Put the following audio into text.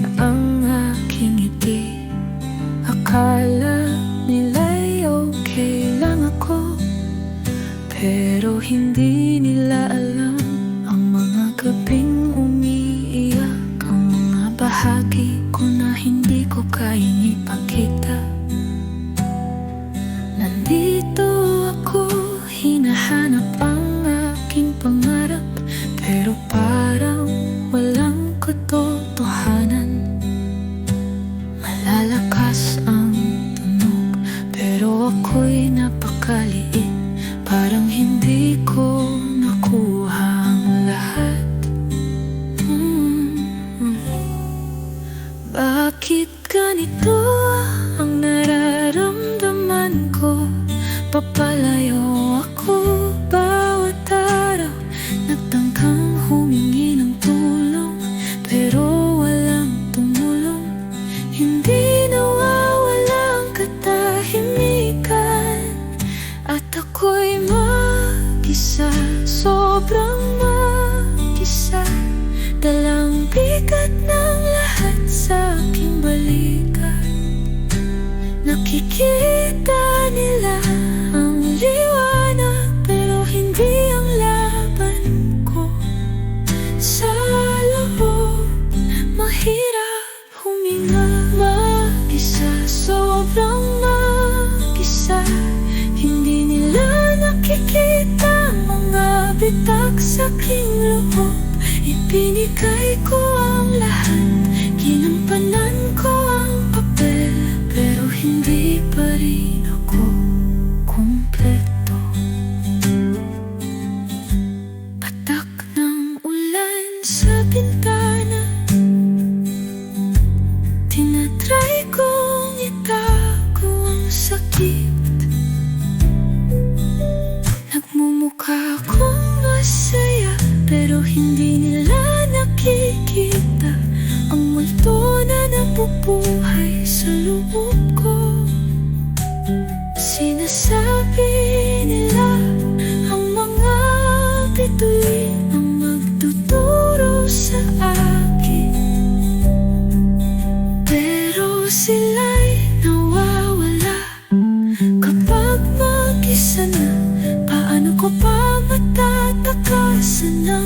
na ang aking ngiti Akala nila'y okay lang ako. Pero hindi nila alam Ang mga gabing umiiyak. Ang mga bahagi ko na hindi ko kayang ipakita. Nandito Bakit ganito ang nararamdaman ko? Papalayo ako bawat araw. Nagtangkang humingi ng tulong Pero walang tumulong. Hindi nawawala ang katahimikan. At ako'y mag-isa Sobrang mag-isa. Dalang bigat ng Nakikita nila ang liwanag Pero hindi ang laban ko. Sa loob, mahirap huminga. Mag-isa, sobrang mag-isa. Hindi nila nakikita mga bitak sa aking loob. Ibinigay ko ang lahat Hindi nila nakikita Ang multo na nabubuhay sa loob ko. Sinasabi nila Ang mga bituin Ang magtuturo sa akin. Pero sila'y nawawala. Kapag mag-isa na Paano ko pa matatakasan na